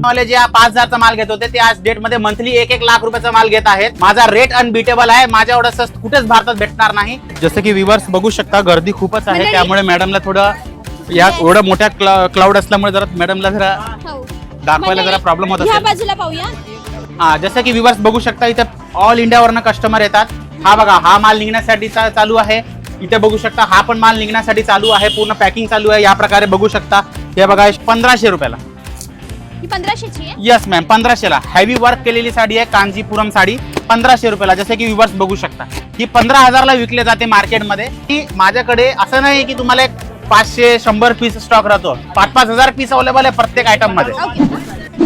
वाले जे पाच हजारचा माल घेत होते. ते आज डेटमध्ये मंथली एक एक लाख रुपयाचा माल घेत आहेत. माझा रेट अनबिटेबल आहे. माझ्या एवढं स्वस्त कुठेच भारतात भेटणार नाही. जसं की विवर्स बघू शकता गर्दी खूपच आहे. मंडळी- त्यामुळे मॅडमला थोडं या एवढं मोठ्या क्लाउड असल्यामुळे जरा मॅडमला जरा हो. दाखवायला जरा प्रॉब्लेम होत ह्या असेल. बाजूला पाहूया. हा जसं की विवर्स बघू शकता इथे ऑल इंडियावरनं कस्टमर येतात. हा बघा हा माल निघण्यासाठी चा- चालू आहे. इथे बघू शकता हा पण माल निघण्यासाठी चालू आहे. पूर्ण पॅकिंग चालू आहे. या प्रकारे बघू शकता. हे बघा पंधराशे रुपयाला. ही पंधराशेची आहे? येस मॅम पंधराशेला. हेवी वर्क केलेली साडी आहे कांजीपुरम साडी पंधराशे रुपयाला. जसे की विवर्स बघू शकता. ही पंधरा हजारला विकले जाते मार्केटमध्ये. ही माझ्याकडे असं नाही की तुम्हाला एक पाचशे शंभर पीस स्टॉक राहतो. पाच पाच हजार पीस अवेलेबल आहे प्रत्येक आयटममध्ये.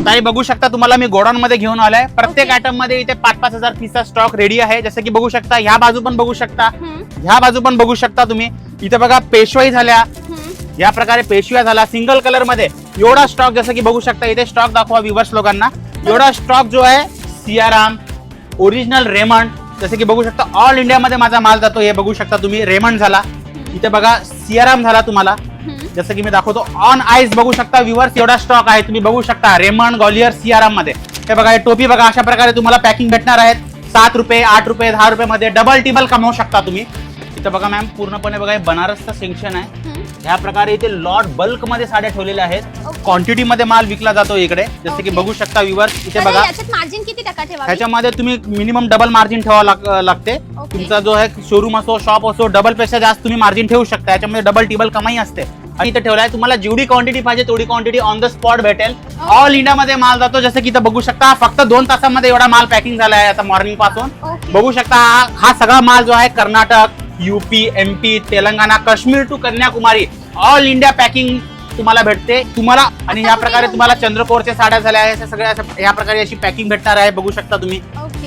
ताई बघू शकता तुम्हाला मी गोडाऊन मध्ये घेऊन आलाय. प्रत्येक आयटममध्ये इथे पाच पाच हजार पीसचा स्टॉक रेडी आहे. जसं की बघू शकता ह्या बाजू पण बघू शकता. ह्या बाजू पण बघू शकता तुम्ही. इथे बघा पेशवाई झाल्या. या प्रकारे पेशव्या झाला सिंगल कलरमध्ये. एवढा स्टॉक जसं की बघू शकता इथे स्टॉक दाखवा विवर्स लोकांना. एवढा स्टॉक जो आहे सियाराम ओरिजिनल रेमंड जसं की बघू शकता ऑल इंडियामध्ये माझा माल जातो हे बघू शकता तुम्ही रेमंड झाला. इथे बघा सियाराम झाला तुम्हाला. जसं की मी दाखवतो ऑन आईस बघू शकता विवर्स एवढा स्टॉक आहे. तुम्ही बघू शकता रेमंड ग्वालियर सियाराममध्ये. हे बघा हे टोपी बघा अशा प्रकारे तुम्हाला पॅकिंग भेटणार आहेत. सात रुपये आठ रुपये दहा रुपये मध्ये डबल टिबल कमवू शकता तुम्ही. इथं बघा मॅम पूर्णपणे बघा हे बनारसचं सेक्शन आहे. ह्या प्रकारे इथे लॉट बल्कमध्ये साड्या ठेवलेल्या आहेत. Okay. क्वांटिटी मध्ये माल विकला जातो इकडे. जसं की Okay. बघू शकता विवर इथे बघा. याच्यात मार्जिन किती टक्का ठेवावी? ह्याच्यामध्ये तुम्ही मिनिमम डबल मार्जिन ठेवा लाग- लागते. तुमचा जो आहे शोरूम असो शॉप असो डबलपेक्षा जास्त तुम्ही मार्जिन ठेवू शकता. याच्यामध्ये डबल टिबल कमाई असते. आणि इथे ठेवलाय तुम्हाला जेवढी क्वांटिटी पाहिजे तेवढी क्वांटिटी ऑन द स्पॉट भेटेल. ऑल इंडियामध्ये माल जातो. जसं की इथं बघू शकता फक्त दोन तासामध्ये एवढा माल पॅकिंग झाला आहे आता मॉर्निंगपासून. बघू शकता हा- हा सगळा माल जो आहे Karnataka UP MP Telangana Kashmir to Kanyakumari all India packing तुम्हाला भेटते. तुम्हाला आणि या प्रकारे तुम्हाला चंद्रकोरच्या साड्या झाल्या आहेत सगळ्या या प्रकारे अशी पॅकिंग भेटणार आहे बघू शकता तुम्ही.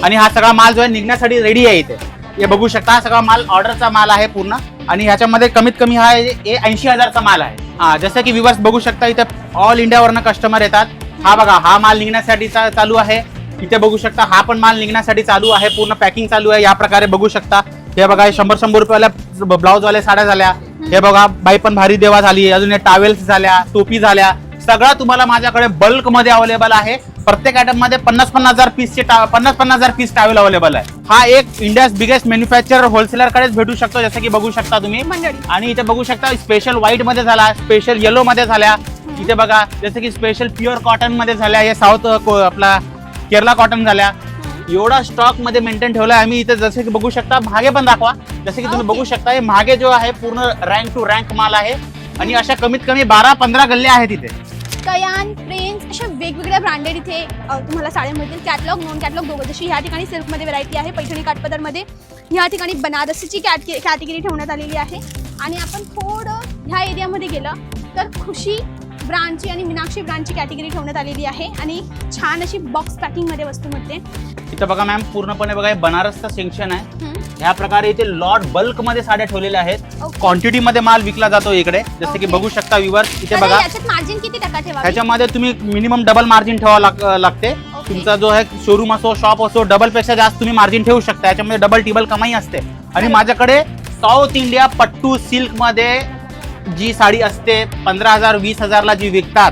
आणि हा सगळा माल जो आहे निघण्यासाठी रेडी आहे इथे. हे बघू शकता हा सगळा माल ऑर्डरचा माल आहे पूर्ण. आणि ह्याच्यामध्ये कमीत कमी हा ऐंशी हजारचा माल आहे. हा जसं की विवर्स बघू शकता इथे ऑल इंडियावरनं कस्टमर येतात. हा बघा हा माल निघण्यासाठी चालू आहे. इथे बघू शकता हा पण माल निघण्यासाठी चालू आहे पूर्ण पॅकिंग चालू आहे. या प्रकारे बघू शकता. हे बघा शंभर शंभर रुपयाला ब्लाऊज वाले साड्या झाल्या. हे बघा बाई पण भारी देवा झाली. अजून हे टावेल्स झाल्या टोपी झाल्या. सगळा तुम्हाला माझ्याकडे बल्कमध्ये अवेलेबल आहे. प्रत्येक आयटममध्ये पन्नास पन्नास हजार पीसचे पन्नास पन्नास हजार पीस टावेल अवेलेबल आहे. हा एक इंडियाज बिगेस्ट मॅन्युफॅक्चर होलसेलर कडेच भेटू शकतो जसं की बघू शकता तुम्ही. आणि इथे बघू शकता स्पेशल व्हाईटमध्ये झाला स्पेशल येलो मध्ये झाल्या. इथे बघा जसं की स्पेशल प्युअर कॉटनमध्ये झाल्या हे साऊथ आपला केरला कॉटन झाल्या. एवढा स्टॉकमध्ये मेंटेन ठेवलाय. आम्ही इथे जसे की बघू शकता महागे पण दाखवा. जसे की तुम्ही. बघू शकता हे महागे जो आहे पूर्ण रँक टू रँक माल आहे. आणि अशा कमीत कमी बारा पंधरा गल्ल्या आहेत इथे. कयान प्रिन्स अशा वेगवेगळ्या ब्रँडेड इथे अ, तुम्हाला साड्या मिळतील. कॅटलॉग नॉन कॅटलॉग दोघं. जशी ह्या ठिकाणी सिल्कमध्ये व्हरायटी आहे पैठणी काठपदरमध्ये ह्या ठिकाणी बनारसीची कॅट कॅटेगरी ठेवण्यात आलेली आहे. आणि आपण थोडं ह्या एरियामध्ये गेलं तर खुशी ब्रँडची आणि मीनाक्षी ब्रँडची कॅटेगरी ठेवण्यात आलेली आहे आणि छान अशी बॉक्स पॅकिंगमध्ये वस्तू मिळते इथं बघा मॅम पूर्णपणे बघा हे बनारसचं सेक्शन आहे. ह्या प्रकारे इथे लॉट बल्कमध्ये साड्या ठेवलेल्या आहेत. क्वांटिटी मध्ये माल विकला जातो इकडे जसं की. बघू शकता विवर इथे बघा मार्जिन किती टक्का ठेवावी ह्याच्यामध्ये तुम्ही मिनिमम डबल मार्जिन ठेवा लाग- लागते. तुमचा जो आहे शोरूम असो शॉप असो डबलपेक्षा जास्त तुम्ही मार्जिन ठेवू शकता याच्यामध्ये डबल टिबल कमाई असते आणि. माझ्याकडे साऊथ इंडिया पट्टू सिल्कमध्ये जी साडी असते पंधरा हजार वीस हजारला जी विकतात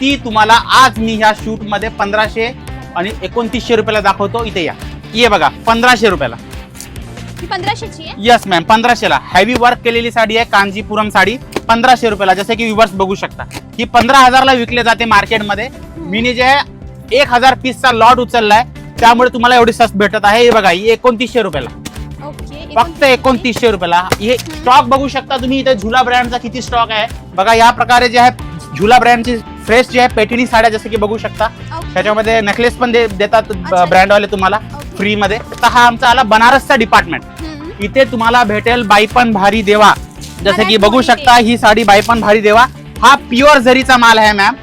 ती तुम्हाला आज मी ह्या शूटमध्ये पंधराशे आणि एकोणतीसशे रुपयाला दाखवतो. इथे या. ये बघा पंधराशे रुपयाला. पंधराशेची आहे? येस मॅम पंधराशेला. हेवी वर्क केलेली साडी आहे कांजीपुरम साडी. पंधराशे रुपयाला. जसे की विवर्स बघू शकता. ही पंधरा हजारला विकले जाते मार्केटमध्ये मी जे एक हजार पीसचा लॉट उचललाय. त्यामुळे तुम्हाला एवढी स्वस्त भेटत आहे. हे बघा ही एकोणतीसशे रुपयाला. फक्त एकोणतीसशे रुपयाला हे स्टॉक बघू शकता तुम्ही इथे झुला ब्रँडचा किती स्टॉक आहे बघा या प्रकारे जे आहे झुला ब्रँडची फ्रेश जे आहे पेठणी साड्या जसं की बघू शकता. त्याच्यामध्ये नेकलेस पण दे- देतात. ब्रँडवाले तुम्हाला ओके. फ्री मध्ये तर हा आमचा आला बनारसचा डिपार्टमेंट. इथे तुम्हाला भेटेल बाईपण भारी देवा जसं की बघू शकता ही साडी बाईपण भारी देवा हा प्युअर जरीचा माल आहे मॅम.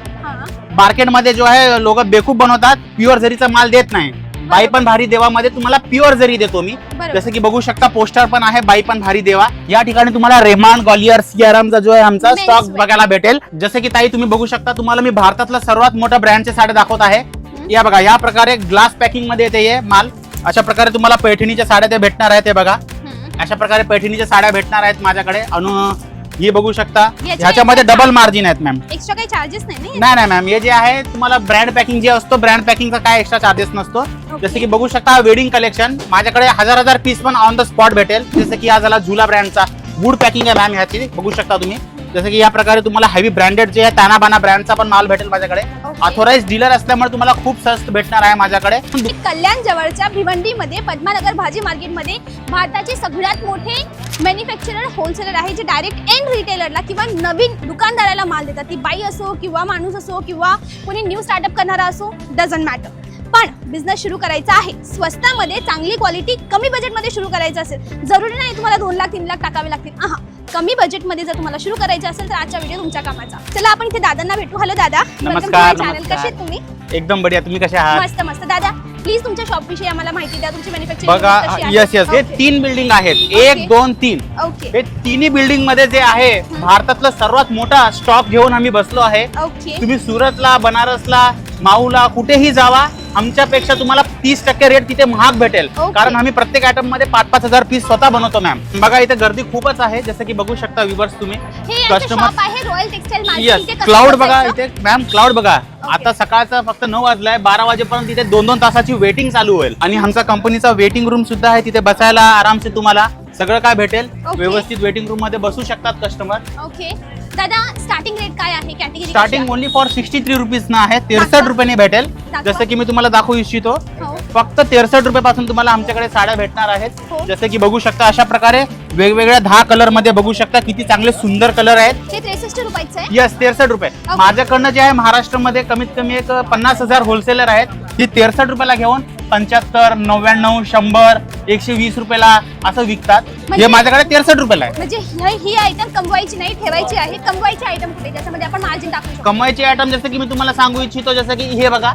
मार्केटमध्ये जो आहे लोक बेकूफ बनवतात प्युअर जरीचा माल देत नाही बाईपण भारी देवामध्ये तुम्हाला प्युअर जरी देतो मी. बरोबर. जसं की बघू शकता पोस्टर पण आहे बाईपण भारी देवा. या ठिकाणी तुम्हाला रेहमान ग्वालियर सियारामचा जो आहे आमचा Men's स्टॉक wear. बघायला भेटेल. जसं की ताई तुम्ही बघू शकता तुम्हाला मी भारतातला सर्वात मोठा ब्रँडचे साड्या दाखवत आहे. या बघा या प्रकारे ग्लास पॅकिंगमध्ये येते हे माल. अशा प्रकारे तुम्हाला पैठणीच्या साड्या ते भेटणार आहेत ते बघा. हम्म. अशा प्रकारे पैठणीच्या साड्या भेटणार आहेत माझ्याकडे. अनु हे बघू शकता. याचे ह्याच्यामध्ये डबल मार्जिन आहेत मॅम एक्स्ट्रा काही चार्जेस नाही ना नाही नाही मॅम हे जे आहे तुम्हाला ब्रँड पॅकिंग जे असतो ब्रँड पॅकिंगचा काय एक्स्ट्रा चार्जेस नसतो. जसं की बघू शकता वेडिंग कलेक्शन माझ्याकडे हजार हजार पीस पण ऑन द स्पॉट भेटेल. जसं की हा झाला झुला ब्रँडचा वूड पॅकिंग आहे मॅम ह्याची. बघू शकता तुम्ही. जसं की या प्रकारे तुम्हाला हेवी ब्रँडेड जे आहे तानाबाना ब्रँडचा पण माल भेटेल माझ्याकडे. ऑथोराइज डीलर असल्यामुळे तुम्हाला खूप स्वस्त भेटणार आहे माझ्याकडे. कल्याण जवळच्या भिवंडीमध्ये पद्मानगर भाजी मार्केटमध्ये भारताचे सगळ्यात मोठे मॅन्युफॅक्चरर होलसेलर आहे जे डायरेक्ट एंड रिटेलरला किंवा नवीन दुकानदाराला माल देतात. ती बाई असो किंवा माणूस असो किंवा कोणी न्यू स्टार्टअप करणारा असो डझंट मॅटर पण बिझनेस सुरू करायचा आहे. स्वस्तामध्ये चांगली क्वालिटी कमी बजेटमध्ये सुरू करायचं असेल. जरुरी नाही तुम्हाला दोन लाख तीन लाख टाकावे लागतील. आहा कमी बजेटमध्ये जर तुम्हाला सुरू करायचं असेल तर आजचा व्हिडिओ तुमच्या कामाचा. चला आपण इथे दादांना भेटू. हॅलो दादा. नमस्कार, चॅनल. कसे तुम्ही? एकदम बढिया. तुम्ही कसे आहात? मस्त मस्त. दादा प्लीज तुमच्या शॉप विषयी आम्हाला माहिती द्या. तुमची मॅन्युफॅक्चरिंग बघा येस येस हे तीन बिल्डिंग आहेत. एक दोन तीन. ओके हे तिन्ही बिल्डिंगमध्ये जे आहे भारतातलं सर्वात मोठा स्टॉक घेऊन आम्ही बसलो आहे. तुम्ही सुरतला बनारसला माऊला कुठेही जावा आमच्यापेक्षा तुम्हाला तीस टक्के रेट तिथे महाग भेटेल. Okay. कारण आम्ही प्रत्येक आयटममध्ये पाच पाच हजार पीस स्वतः बनवतो मॅम बघा इथे गर्दी खूपच आहे. जसं की बघू शकता विवर्स तुम्ही. हे यांचं शॉप आहे royal textile yes market cloud बघा इथे मॅम क्लाउड बघा. आता सकाळचा फक्त नऊ वाजलाय. बारा वाजेपर्यंत तिथे दोन दोन तासाची वेटिंग चालू होईल. आणि आमचा कंपनीचा वेटिंग रूम सुद्धा आहे तिथे बसायला आरामसे तुम्हाला सगळं काय भेटेल. Okay. व्यवस्थित वेटिंग रूममध्ये बसू शकतात कस्टमर ओके दादा स्टार्टिंग रेट काय आहे? Category starting only for sixty three rupees ना आहे. तिरसठ रुपयाने भेटेल. दाखवा. जसं की मी तुम्हाला दाखवू इच्छितो. हो. फक्त तिरसठ रुपयापासून तुम्हाला आमच्याकडे साड्या भेटणार आहेत. हो. जसं की बघू शकता अशा प्रकारे वेगवेगळ्या दहा कलरमध्ये बघू शकता किती चांगले सुंदर कलर आहेत. हे त्रेसष्ट रुपयाचं आहे? यस तेरसठ रुपये. माझ्याकडनं जे आहे महाराष्ट्रामध्ये कमीत कमी एक पन्नास हजार होलसेलर आहेत. ही तेरसठ रुपयाला घेऊन पंच्याहत्तर नव्याण्णव शंभर एकशे वीस रुपयाला असं विकतात. हे म्हणजे- माझ्याकडे तेरसठ रुपयाला आहे. म्हणजे ही- ही आयटम कमवायची नाही ठेवायची आहे. कमवायची आयटम कुठे? ज्याच्यामध्ये आपण मार्जिन टाकू शकतो. कमाईचे आयटम जसं की मी तुम्हाला सांगू इच्छितो जसं की हे बघा.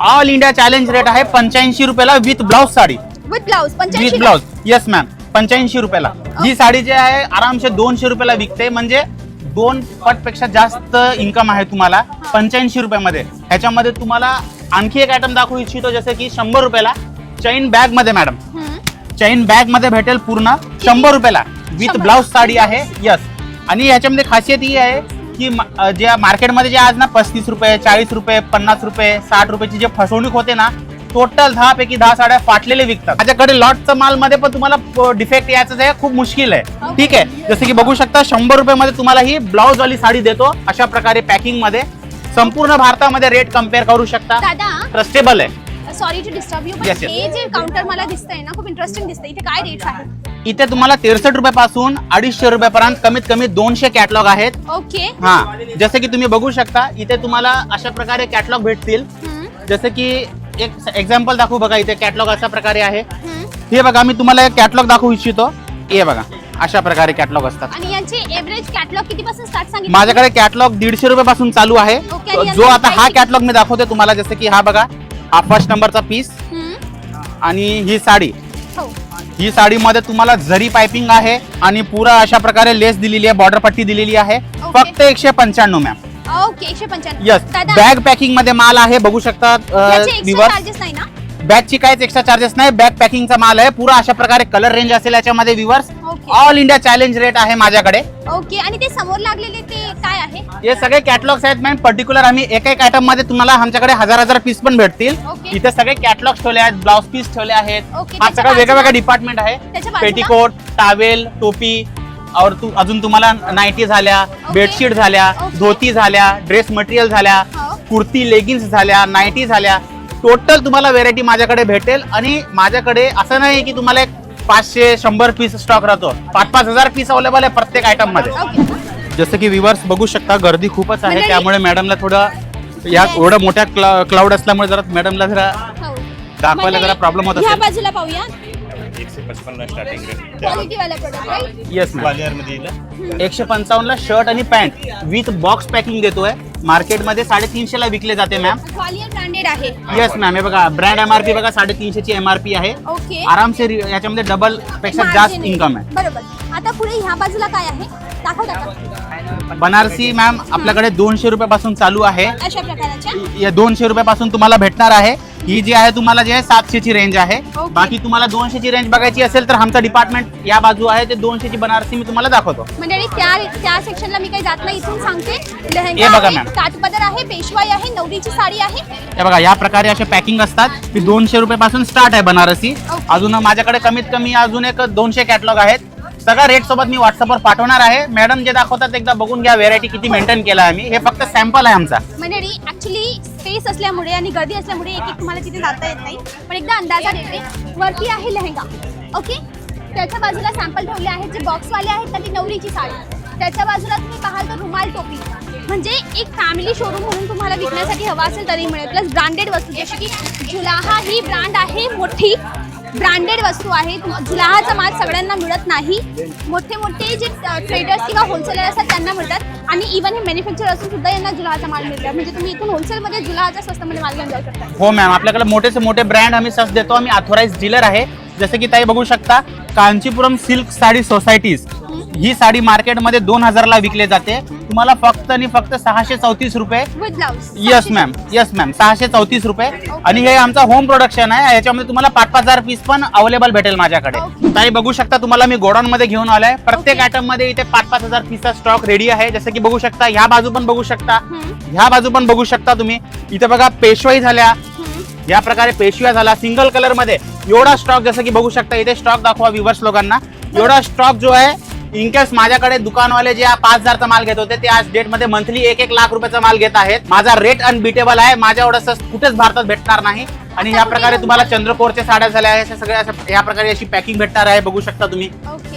ऑल इंडिया चॅलेंज रेट आहे पंच्याऐंशी रुपयाला with blouse sari. With blouse with पंच्याऐंशी ब्लाउज येस मॅम पंच्याऐंशी रुपयाला. ही साडी जी आहे आरामशे दोनशे रुपयाला विकते. म्हणजे दोन पटपेक्षा जास्त इन्कम आहे तुम्हाला पंच्याऐंशी रुपयामध्ये. ह्याच्यामध्ये तुम्हाला आणखी एक आयटम दाखवू इच्छितो जसं की शंभर रुपयाला चैन बॅगमध्ये मॅडम. चैन बॅगमध्ये भेटेल पूर्ण शंभर रुपयाला विथ. ब्लाउज साडी आहे. यस आणि ह्याच्यामध्ये खासियत ही आहे की म- अ, जे मार्केटमध्ये जे आज ना पस्तीस रुपये चाळीस रुपये पन्नास रुपये साठ रुपयाची जे फसवणूक होते ना टोटल दहा पैकी दहा साड्या फाटलेले विकतात. माझ्याकडे लॉटचं माल मध्ये पण तुम्हाला डिफेक्ट यायचं आहे खूप मुश्किल आहे. ठीक आहे? जसं की बघू शकता शंभर रुपये मध्ये तुम्हाला ही ब्लाउज वाली साडी देतो. अशा प्रकारे पॅकिंगमध्ये. संपूर्ण भारतामध्ये रेट कंपेअर करू शकता. दादा ट्रस्टेबल आहे. सॉरी टू डिस्टर्ब यू पण Yes, yes. हे जे काउंटर मला दिसतंय ना खूप इंटरेस्टिंग दिसतंय. इथे काय रेट्स आहेत इथे तुम्हाला तेरसठ रुपयापासून अडीचशे रुपयापर्यंत कमीत कमी दोनशे कॅटलॉग आहेत. ओके हा जसं की तुम्ही बघू शकता इथे तुम्हाला अशा प्रकारे कॅटलॉग भेटतील. जसं की एक एक्झाम्पल दाखवू बघा इथे कॅटलॉग अशा प्रकारे आहे. हे बघा मी तुम्हाला एक कॅटलॉग दाखवू इच्छितो. हे बघा. अशा प्रकारे कॅटलॉग असतात. आणि यांचे एव्हरेज कॅटलॉग कितीपासून स्टार्ट सांगितलं? माझ्याकडे कॅटलॉग दीडशे रुपयापासून चालू आहे. Okay, आणि जो याचा आता हा price कॅटलॉग मी दाखवते तुम्हाला जसं की हा बघा हा फर्स्ट नंबरचा पीस हम्म, आणि ही साडी. हो. ही साडीमध्ये तुम्हाला जरी पायपिंग आहे आणि पुरा अशा प्रकारे लेस दिलेली आहे बॉर्डर पट्टी दिलेली आहे फक्त एकशे पंच्याण्णव मॅम ओके एकशे पंच्याण्णव. यस दादा बॅग पॅकिंगमध्ये माल आहे बघू शकता याचे एक्स्ट्रा विवर चार्जेस नाही ना? बॅगची काहीच एक्स्ट्रा चार्जेस नाही. बॅग पॅकिंगचा माल आहे. पुरा अशा प्रकारे कलर रेंज असेल याच्यामध्ये weavers okay all India challenge rate आहे माझ्याकडे. ओके आणि ते समोर लागलेले ते काय आहे? हे सगळे कॅटलॉग्स आहेत मॅम पर्टिक्युलर आम्ही एक एक आयटममध्ये तुम्हाला आमच्याकडे हजार हजार पीस पण भेटतील. इथे सगळे कॅटलॉग्स ठेवले आहेत ब्लाउज पीस ठेवले आहेत. हा त्याच्या सगळा वेगळा बाजूला- वेगळा डिपार्टमेंट आहे. बाजूला? पेटीकोट टावेल टोपी और तू अजून तुम्हाला नाईटी झाल्या. बेडशीट झाल्या. धोती झाल्या ड्रेस मटेरियल झाल्या हो. कुर्ती लेगिन्स झाल्या नाईटी झाल्या. टोटल तुम्हाला व्हेरायटी माझ्याकडे भेटेल आणि माझ्याकडे असं नाही की तुम्हाला एक पाचशे शंभर पीस स्टॉक राहतो. पाच पाच हजार पीस अवेलेबल आहे प्रत्येक आयटममध्ये. जसं की विवर्स बघू शकता गर्दी खूपच आहे. त्यामुळे मॅडमला थोडं या. एवढ्या मोठ्या क्लाउड असल्यामुळे जरा मॅडमला जरा हो. दाखवायला जरा प्रॉब्लेम होत ह्या असेल. बाजूला पाहूया. एकशे पचपन्न स्टार्टिंग रेट क्वालिटी वाला प्रोडक्ट राईट येस मॅम ग्वालियरमध्ये येईल एकशे पंचावन्न ला शर्ट आणि पॅन्ट विथ बॉक्स पॅकिंग देतोय. मार्केटमध्ये साडेतीनशे ला विकले जाते मॅम ग्वालियर ब्रँडेड आहे. येस मॅम हे बघा ब्रँड एमआरपी बघा साडेतीनशे ची एमआरपी आहे. ओके आरामसे रि- याच्यामध्ये डबलपेक्षा जास्त आहे. इन्कम आहे. बरोबर. आता पुढे ह्या बाजूला काय आहे? दाखव दाखव. बनारसी मॅम आपल्याकडे दोनशे रुपयापासून चालू आहे. अशा प्रकारच्या. या दोनशे रुपयापासून तुम्हाला भेटणार आहे. ही जी आहे तुम्हाला जे आहे सातशे ची रेंज आहे. Okay. बाकी तुम्हाला दोनशे ची रेंज बघायची असेल तर आमचं डिपार्टमेंट या बाजू आहे ते दोनशे ची बनारसी मी तुम्हाला दाखवतो. म्हणजे आणि त्या त्या सेक्शनला मी काही जात नाही इथून सांगते. हे लेहंगा बघा आहे मॅम. काठपदर आहे पेशवाई आहे नवरीची साडी आहे. हे बघा या प्रकारे असे पॅकिंग असतात. ती दोनशे रुपये पासून स्टार्ट आहे बनारसी. अजून माझ्याकडे कमीत कमी अजून एक दोनशे कॅटलॉग आहेत. सगळ्या रेट सोबत मी व्हॉट्सअपवर पाठवणार आहे. मॅडम जे दाखवतात एकदा बघून घ्या व्हेरायटी किती मेंटेन केला आहे मी. हे फक्त सॅम्पल आहे आमचा. म्हणजे ऍक्च्युली स्पेस असल्यामुळे आणि गर्दी असल्यामुळे एक एक तुम्हाला तिथे जाता येत नाही. पण एकदा अंदाजा देते. वरती आहे लेहंगा. ओके त्याच्या बाजूला सॅम्पल ठेवले आहेत जे बॉक्सवाले आहेत तर ती नवरीची साडी. त्याच्या बाजूला तुम्ही पाहाल तर रुमाल टोपी. म्हणजे एक फॅमिली शोरूम म्हणून तुम्हाला विकण्यासाठी हवा असेल तरी मिळेल. प्लस ब्रँडेड वस्तू जशी की जुलाहा ही ब्रँड आहे मोठी. ब्रँडेड वस्तू आहे. तुम- जुलाहाचा माल सगळ्यांना मिळत नाही. मोठे मोठे जे ट्रेडर्स किंवा होलसेलर असतात त्यांना मिळतात. आणि इव्हन हे मॅन्युफॅक्चर असून सुद्धा यांना जुलाहाचा माल मिळतात. म्हणजे तुम्ही इथून होलसेलमध्ये जुलाहाच्या स्वस्तामध्ये माल घेऊन जाऊ शकता. हो मॅम आपल्याकडे मोठे से मोठे ब्रँड आम्ही सस देतो. आम्ही ऑथोराईज डीलर आहे. जसं की ताई बघू शकता कांचीपुरम सिल्क साडी सोसायटीज ही साडी मार्केटमध्ये दोन हजारला विकली जाते. तुम्हाला फक्त आणि फक्त सहाशे चौतीस रुपये. With yes ma'am yes ma'am सहाशे चौतीस रुपये. आणि हे आमचा होम प्रोडक्शन आहे. याच्यामध्ये तुम्हाला पाच पाच हजार पीस पण अवेलेबल भेटेल माझ्याकडे. ताई बघू शकता तुम्हाला मी गोडाऊन मध्ये घेऊन आलोय. प्रत्येक. आयटममध्ये इथे पाच पाच हजार पीसचा स्टॉक रेडी आहे. जसं की बघू शकता ह्या बाजू पण बघू शकता. ह्या बाजू पण बघू शकता तुम्ही. इथे बघा पेशवाई झाल्या. या प्रकारे पेशव्या झाला सिंगल कलरमध्ये एवढा स्टॉक जसं की बघू शकता इथे स्टॉक दाखवा विवर्स लोकांना. एवढा स्टॉक जो आहे इनकेस माझ्याकडे दुकानवाले जे पाच हजारचा माल घेत होते ते आज डेटमध्ये मंथली एक एक लाख रुपयाचा माल घेत आहेत. माझा रेट अनबिटेबल आहे. माझ्या एवढं कुठेच भारतात भेटणार नाही. आणि या प्रकारे तुम्हाला चंद्रकोरच्या साड्या झाल्या आहे सगळ्या असं या प्रकारे अशी पॅकिंग भेटणार आहे. बघू शकता तुम्ही.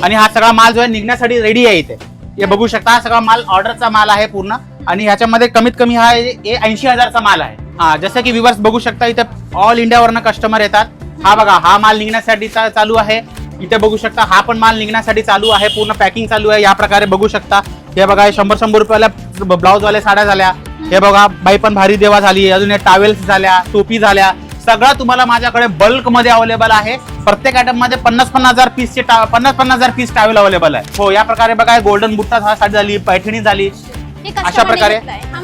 आणि हा सगळा माल जो आहे निघण्यासाठी रेडी आहे इथे. हे बघू शकता हा सगळा माल ऑर्डरचा माल आहे पूर्ण. आणि ह्याच्यामध्ये कमीत कमी हा ऐंशी हजारचा माल आहे. हा जसं की विवर्स बघू शकता इथे ऑल इंडियावरनं कस्टमर येतात. हा बघा हा माल निघण्यासाठी चालू आहे. इथे बघू शकता हा पण माल निघण्यासाठी चालू आहे पूर्ण पॅकिंग चालू आहे या प्रकारे बघू शकता. हे बघा शंभर शंभर रुपयाला ब्लाऊज वाले साड्या झाल्या. हे बघा बाई पण भारी देवा झाली अजून हे टावेल्स झाल्या टोपी झाल्या. सगळं तुम्हाला माझ्याकडे बल्कमध्ये अवेलेबल आहे. प्रत्येक आयटममध्ये पन्नास पन्नास हजार पीसचे टा- पन्नास पन्नास हजार पीस टावेल अवेलेबल आहे. हो या प्रकारे बघा गोल्डन बुट्टा हा साडी झाली पैठणी झाली. अशा प्रकारे? हा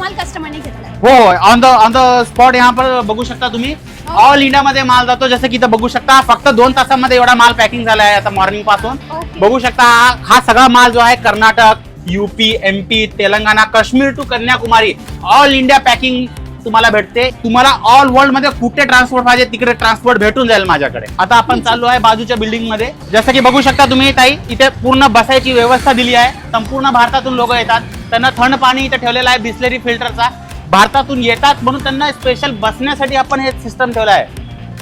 हो on the on the spot यहाँ पर बघू शकता तुम्ही. ऑल इंडिया मध्ये माल जातो. जसं की इथं बघू शकता फक्त दोन तासामध्ये एवढा माल पॅकिंग झाला आहे आता मॉर्निंगपासून. बघू शकता हा- हा सगळा माल जो आहे Karnataka UP MP Telangana Kashmir to Kanyakumari all India packing तुम्हाला भेटते. तुम्हाला ऑल वर्ल्डमध्ये कुठे ट्रान्सपोर्ट पाहिजे तिकडे ट्रान्सपोर्ट भेटून जाईल माझ्याकडे. आता आपण चाललो आहे बाजूच्या बिल्डिंगमध्ये. जसं की बघू शकता तुम्ही ताई इथे पूर्ण बसायची व्यवस्था दिली आहे. संपूर्ण भारतातून लोक येतात. त्यांना थंड पाणी इथे ठेवलेलं आहे बिस्लरी फिल्टरचा भारतातून येतात म्हणून त्यांना स्पेशल बसण्यासाठी आपण हे सिस्टम ठेवलं आहे.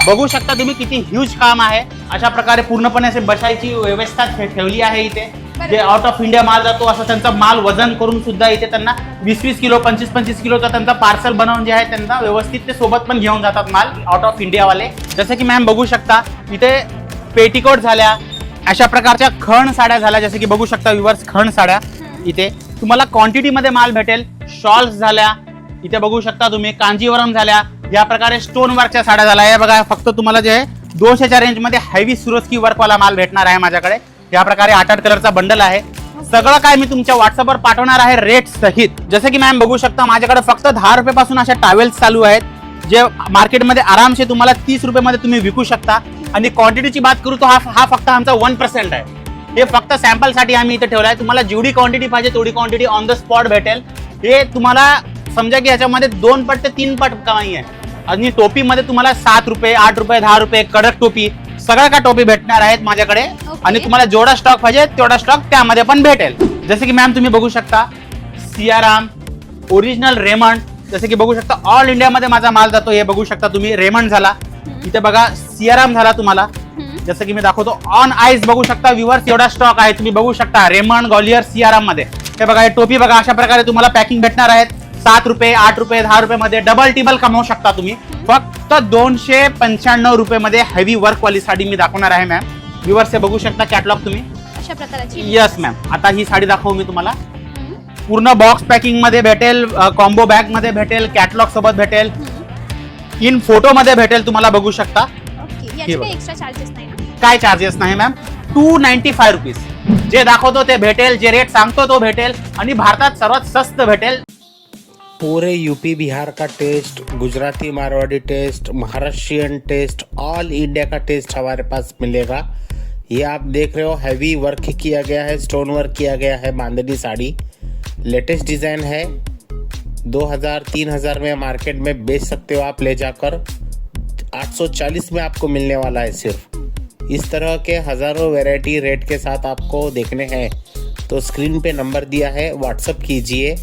बघू शकता तुम्ही किती ह्यूज काम आहे. अशा प्रकारे पूर्णपणे असे बसायची व्यवस्था ठेवली आहे इथे. जे आउट ऑफ इंडिया माल जातो असं त्यांचा माल वजन करून सुद्धा इथे त्यांना वीस वीस किलो पंचवीस पंचवीस किलोचा त्यांचा पार्सल बनवून जे आहे त्यांना व्यवस्थित ते सोबत पण घेऊन जातात माल आउट ऑफ इंडियावाले जसं की मॅम बघू शकता इथे पेटिकोट झाल्या अशा प्रकारच्या खण साड्या झाल्या जसं की बघू शकता विवर्स खण साड्या इथे. तुम्हाला क्वांटिटीमध्ये माल भेटेल शॉल्स झाल्या इथे बघू शकता तुम्ही कांजीवरम झाल्या. या प्रकारे स्टोन वर्कच्या साड्या झाल्या. हे बघा फक्त तुम्हाला जे आहे दोनशेच्या रेंजमध्ये हेवी सुरस्की वर्कवाला माल भेटणार आहे माझ्याकडे. या प्रकारे आठ आठ कलरचा बंडल आहे. सगळं काय मी तुमच्या व्हॉट्सअपवर पाठवणार आहे रेट सहित. जसं की मॅम बघू शकता माझ्याकडे फक्त दहा रुपयापासून अशा टावेल्स चालू आहेत जे मार्केटमध्ये आरामसे तुम्हाला तीस रुपयामध्ये तुम्ही विकू शकता. आणि क्वांटिटीची बात करू तर हा हा फक्त आमचा वन पर्सेंट आहे. हे फक्त सॅम्पलसाठी आम्ही इथे ठेवलं आहे. तुम्हाला जेवढी क्वांटिटी पाहिजे तेवढी क्वांटिटी ऑन द स्पॉट भेटेल. हे तुम्हाला समजा की याच्यामध्ये दोन पट ते तीन पट कमाई आहे. आणि टोपीमध्ये तुम्हाला सात रुपये आठ रुपये दहा रुपये कडक टोपी सगळ्या का टोपी भेटणार आहेत माझ्याकडे. आणि तुम्हाला जेवढा स्टॉक पाहिजे तेवढा स्टॉक त्यामध्ये पण भेटेल. जसं की मॅम तुम्ही बघू शकता सियाराम ओरिजिनल रेमंड जसं की बघू शकता ऑल इंडियामध्ये माझा माल जातो हे बघू शकता तुम्ही रेमंड झाला. इथे बघा सियाराम झाला तुम्हाला. जसं की मी दाखवतो ऑन आईस बघू शकता विवर्स एवढा स्टॉक आहे. तुम्ही बघू शकता रेमंड गॉलियर सियाराममध्ये हे बघा हे टोपी बघा अशा प्रकारे तुम्हाला पॅकिंग भेटणार आहेत. सात रुपये आठ रुपये दहा रुपये मध्ये डबल टिबल कमावू शकता तुम्ही. फक्त दोनशे पंच्याण्णव रुपये मध्ये हेवी वर्क वाली साडी मी दाखवणार आहे मॅम विवर्स हे बघू शकता कॅटलॉग तुम्ही. अशा प्रकारची. येस मॅम आता ही साडी दाखवू मी तुम्हाला. पूर्ण बॉक्स पॅकिंगमध्ये भेटेल कॉम्बो बॅगमध्ये भेटेल कॅटलॉग सोबत भेटेल. इन फोटो मध्ये भेटेल तुम्हाला बघू शकता. काय चार्जेस नाही ma'am two ninety five rupees जे दाखवतो ते भेटेल जे रेट सांगतो तो भेटेल आणि भारतात सर्वात स्वस्त भेटेल पूरे यूपी बिहार का taste, Gujarati Marwari taste, Maharashtrian taste all India का टेस्ट हमारे पास मिलेगा। ये आप देख रहे हो हैवी वर्क किया गया है स्टोन वर्क किया गया है बांधनी साड़ी। लेटेस्ट डिज़ाइन है। 2000 3000 में मार्केट में बेच सकते हो आप ले जाकर। 840 में आपको मिलने वाला है सिर्फ़। इस तरह के हज़ारों वैरायटी रेट के साथ आपको देखने हैं। तो स्क्रीन पे नंबर दिया है व्हाट्सअप कीजिए।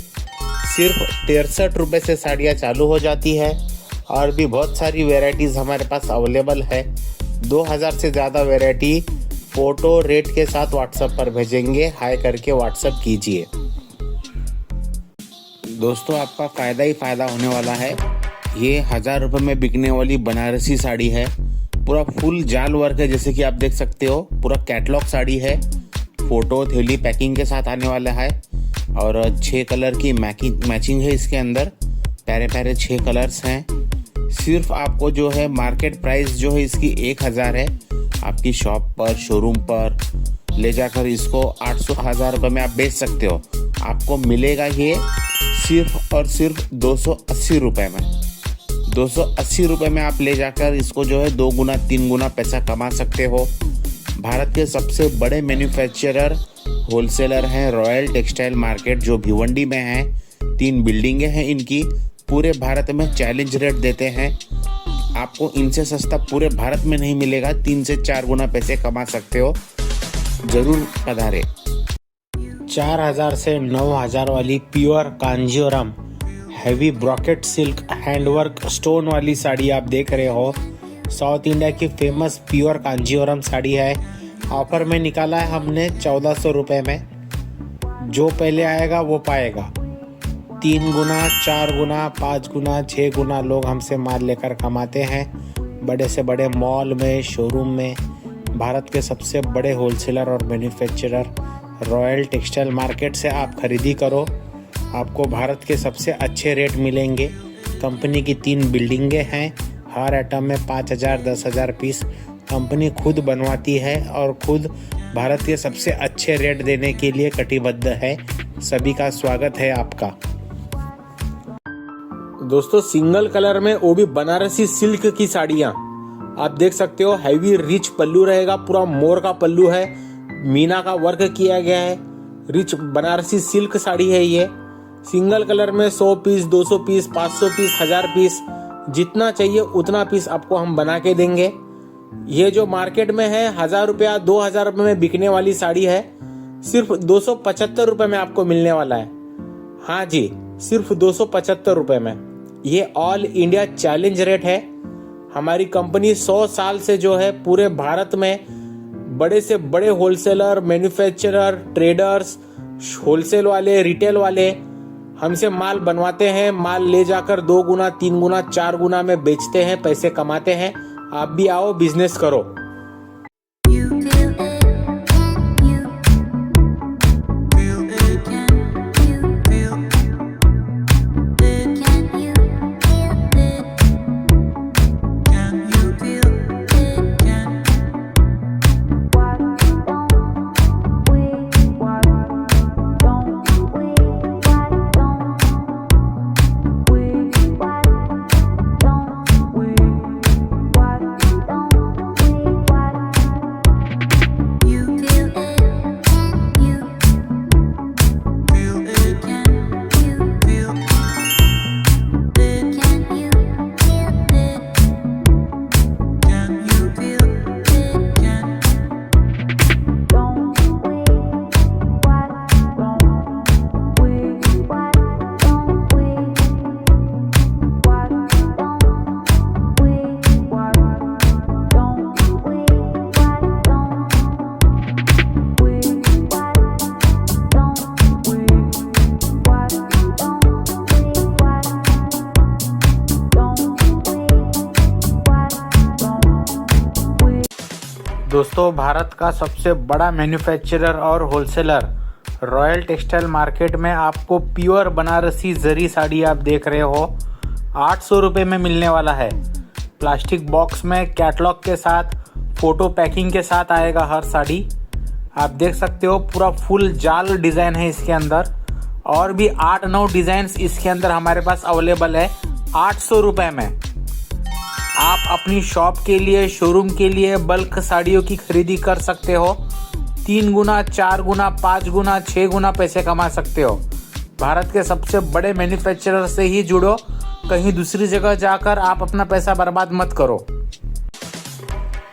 सिर्फ़ तिरसठ रुपये से साड़ियाँ चालू हो जाती है और भी बहुत सारी वेराइटीज़ हमारे पास अवेलेबल है। 2000 से ज़्यादा वेराइटी फ़ोटो रेट के साथ व्हाट्सएप पर भेजेंगे। हाई करके व्हाट्सएप कीजिए। दोस्तों, आपका फ़ायदा ही फ़ायदा होने वाला है। ये हज़ार रुपये में बिकने वाली बनारसी साड़ी है। पूरा फुल जाल वर्क है, जैसे कि आप देख सकते हो। पूरा कैटलॉग साड़ी है। फ़ोटो थैली पैकिंग के साथ आने वाला है। और छः कलर की मैचिंग है इसके अंदर। प्यारे प्यारे छः कलर्स हैं। सिर्फ़ आपको जो है मार्केट प्राइस जो है इसकी एक हज़ार है। आपकी शॉप पर, शोरूम पर ले जाकर इसको आठ सौ, हज़ार रुपये में आप बेच सकते हो। आपको मिलेगा ये सिर्फ़ और सिर्फ़ दो सौ अस्सी रुपये में। दो सौ अस्सी रुपये में आप ले जाकर इसको जो है दो गुना, तीन गुना पैसा कमा सकते हो। भारत के सबसे बड़े मैन्युफैक्चरर होलसेलर हैं रॉयल टेक्सटाइल मार्केट जो भिवंडी में है। तीन बिल्डिंगें हैं इनकी। पूरे भारत में चैलेंज रेट देते हैं। आपको इनसे सस्ता पूरे भारत में नहीं मिलेगा। तीन से चार गुना पैसे कमा सकते हो। ज़रूर पधारे। चार हज़ार से नौ हज़ार वाली pure Kanjeevaram heavy brocade silk handwork stone वाली साड़ी आप देख रहे हो। साउथ इंडिया की फ़ेमस प्योर कांजीवरम साड़ी है। ऑफ़र में निकाला है हमने चौदह सौ रुपये में। जो पहले आएगा वो पाएगा। तीन गुना, चार गुना, पाँच गुना छः गुना लोग हमसे माल लेकर कमाते हैं। बड़े से बड़े मॉल में शोरूम में। भारत के सबसे बड़े होलसेलर और मैन्युफैक्चरर रॉयल टेक्सटाइल मार्केट से आप खरीदी करो। आपको भारत के सबसे अच्छे रेट मिलेंगे। कंपनी की तीन बिल्डिंगें हैं। हर आइटम में पाँच हज़ार, दस हज़ार पीस कंपनी खुद बनवाती है और खुद भारत के सबसे अच्छे रेट देने के लिए कटिबद्ध है। सभी का स्वागत है आपका। दोस्तों सिंगल कलर में वो भी बनारसी सिल्क की साड़ियाँ। आप देख सकते हो हैवी रिच पल्लू रहेगा, पूरा मोर का पल्लू है, मीना का वर्क किया गया है। रिच बनारसी सिल्क साड़ी है ये। सिंगल कलर में 100 पीस 200 पीस 500 पीस हज़ार पीस जितना चाहिए उतना पीस आपको हम बना के देंगे। ये जो मार्केट में है, हज़ार रुपया, दो हज़ार रुपये में बिकने वाली साड़ी है, सिर्फ़ दो सौ पचहत्तर रुपये में आपको मिलने वाला है। हाँ जी, सिर्फ़ दो सौ पचहत्तर रुपये में। ये ऑल इंडिया चैलेंज रेट है। हमारी कंपनी सौ साल से जो है पूरे भारत में बड़े से बड़े होलसेलर मैन्युफैक्चरर ट्रेडर्स होलसेल वाले रिटेल वाले हमसे माल बनवाते हैं माल ले जाकर दो गुना तीन गुना चार गुना में बेचते हैं पैसे कमाते हैं। आप भी आओ बिजनेस करो। दोस्तों, भारत का सबसे बड़ा मैन्युफैक्चरर और होलसेलर रॉयल टेक्सटाइल मार्केट में आपको प्योर बनारसी जरी साड़ी आप देख रहे हो। आठ सौ रुपये में मिलने वाला है। प्लास्टिक बॉक्स में कैटलॉग के साथ फ़ोटो पैकिंग के साथ आएगा हर साड़ी। आप देख सकते हो, पूरा फुल जाल डिज़ाइन है इसके अंदर। और भी आठ नौ डिज़ाइन इसके अंदर हमारे पास अवेलेबल है, आठ सौ रुपये में। आप अपनी शॉप के लिए शोरूम के लिए बल्क साड़ियों की खरीदी कर सकते हो। तीन गुना, चार गुना, पाँच गुना छः गुना पैसे कमा सकते हो। भारत के सबसे बड़े मैन्युफैक्चरर से ही जुड़ो। कहीं दूसरी जगह जाकर आप अपना पैसा बर्बाद मत करो।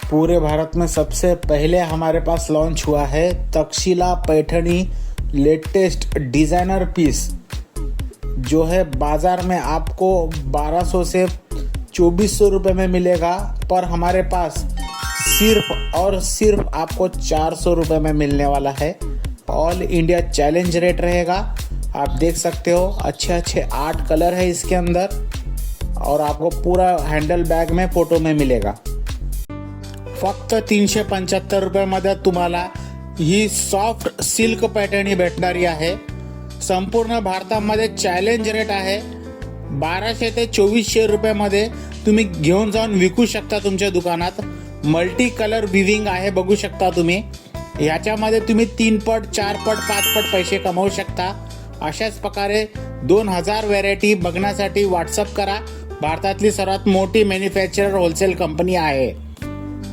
पूरे भारत में सबसे पहले हमारे पास लॉन्च हुआ है Takshashila Paithani latest designer piece जो है बाज़ार में आपको 1200 से 2400 रुपये में मिलेगा, पर हमारे पास सिर्फ़ और सिर्फ़ आपको चार सौ रुपये में मिलने वाला है। ऑल इंडिया चैलेंज रेट रहेगा। आप देख सकते हो अच्छे अच्छे आठ कलर है इसके अंदर, और आपको पूरा हैंडल बैग में फ़ोटो में मिलेगा। फक्त तीनशे पंच्याहत्तर रुपयामध्ये तुम्हाला ही सॉफ्ट सिल्क पॅटर्नी भेटणारी आहे संपूर्ण भारतामध्ये चॅलेंज रेट आहे। बाराशे ते चोवीसशे रुपयामध्ये तुम्ही घेऊन जाऊन विकू शकता तुमच्या दुकानात. मल्टी कलर विविंग आहे बघू शकता तुम्ही. ह्याच्यामध्ये तुम्ही तीन पट चार पट पाच पट पैसे कमवू शकता. अशाच प्रकारे दोन हजार व्हरायटी बघण्यासाठी व्हॉट्सअप करा. भारतातली सर्वात मोठी मॅन्युफॅक्चरर होलसेल कंपनी आहे.